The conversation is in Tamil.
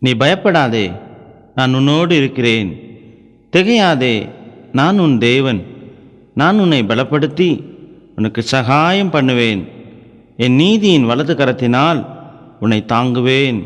நீ பயப்படாதே நான் உன்னோடு இருக்கிறேன். திகையாதே நான் உன் தேவன். நான் உன்னை பலப்படுத்தி உனக்கு சகாயம் பண்ணுவேன். என் நீதியின் வலது கரத்தினால் உன்னை தாங்குவேன்.